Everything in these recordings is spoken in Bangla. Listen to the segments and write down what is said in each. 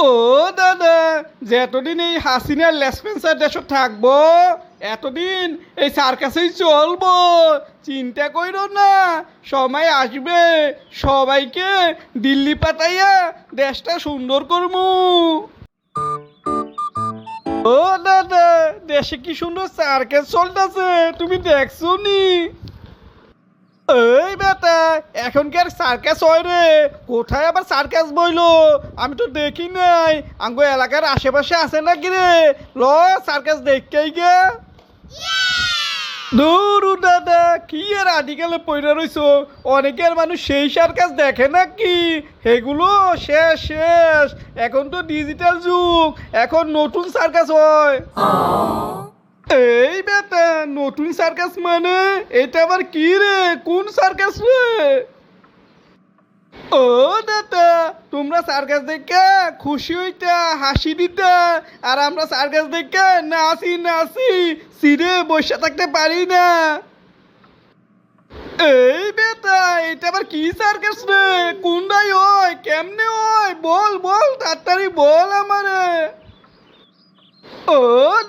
ও, দাদা যতদিন এই হাসিনার লেসপেন্সার দেশে থাকব, এতদিন এই সার্কাসেই চলবো। চিন্তা কইরো না, সময় আসবে, সবাইকে দিল্লি পাতাইয়া দেশটা সুন্দর করমু। ও, দাদা, দেশে কি সুন্দর সার্কাস চলতেছে, তুমি দেখছ নি? এই বেটা এখনকার সার্কাস হয় রে। কোথায় আবার সার্কাস বইলো? আমি তো দেখি নাই। আঙ্গো এলাকার আশেপাশে আছে নাকি রে? ল সার্কাস দেখকেই গে। দূর দাদা কি আর আদিকালে পয়রা রইছো? অনেকের মানুষ সেই সার্কাস দেখে নাকি? সেগুলো শেষ শেষ। এখন তো ডিজিটাল যুগ। এখন নতুন সার্কাস হয়। এই বেটা নতুন সার্কাস মানে? এটা আবার কি রে? কোন সার্কাস রে? ও দাদা, তোমরা সার্কাস দেখে খুশি হইতা, হাসি দিতা, আর আমরা সার্কাস দেখে নাচি নাচি সিরে বসে থাকতে পারি না। এই বেটা, এটা আবার কি সার্কাস রে? কোনটাই হয়? কেমনে হয়? বল বল, তাড়াতাড়ি বল আমারে। ও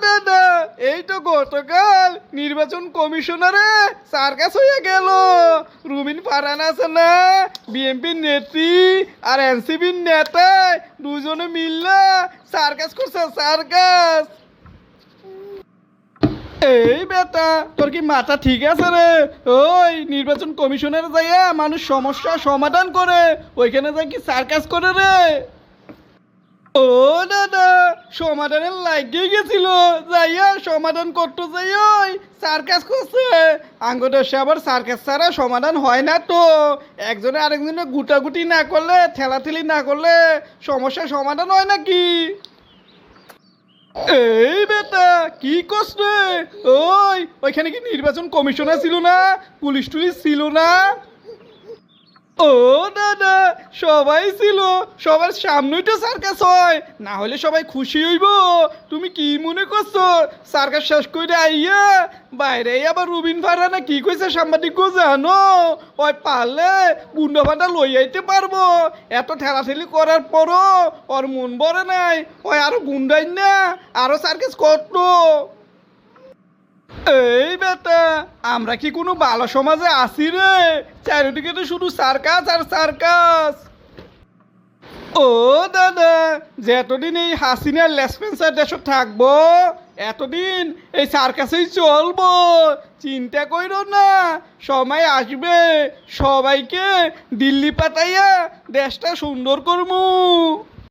দাদা এই তো গতকাল নির্বাচন কমিশনারে সার্কাস হয়ে গেল। রুমিন ফারান আছে না বিএনপির নেত্রী আর এনসিপির নেতা, দুজনে মিললে সার্কাস করছে, সার্কাস। এই বেটা, তোর কি মাথা ঠিক আছে রে? ওই নির্বাচন কমিশনের যাইয়া মানুষ সমস্যা সমাধান করে, ওইখানে যাই কি সার্কাস করে রে? ও দাদা সমাধানের লাগিয়ে গেছিল। যাইয়া সমাধান করতে যাই সার্কাস করছে। আঙ্গদেশে আবার সার্কাস ছাড়া সমাধান হয় না তো। একজনে আরেকজনে গুটাগুটি না করলে, ঠেলাঠেলি না করলে সমস্যার সমাধান হয় নাকি? এই বেটা, কি কষ্ট ওই, ওইখানে কি নির্বাচন কমিশনার ছিল না? পুলিশ টুলিশ ছিল না? ও দাদা সবাই ছিল। সবার সামনেই তো সার্কাস হয়। না হলে সবাই খুশি হইব। তুমি কি মনে করছ? সার্কাস শেষ করে আইয়া বাইরে আবার রুবিন ফারা না কি কইছে সাংবাদিক জানো? ওই পারলে বুন্ডা ফান্ডা লই আইতে পারব। এত ঠেলাঠেলি করার পরও ওর মন ভরে নাই। ওই আরও গুন্ডাই না, আরও সার্কাস করতো। এই বেটা, আমরা কি কোনো ভালো সমাজে আছি রে? চারিদিকে তো শুধু সার্কাস আর সার্কাস। ও দাদা, যতদিন এই হাসিনার লেসপেন্সার দেশে থাকব, এতদিন এই সার্কাসেই চলবো। চিন্তা কইরো না, সময় আসবে, সবাইকে দিল্লি পাঠাইয়া দেশটা সুন্দর করমু।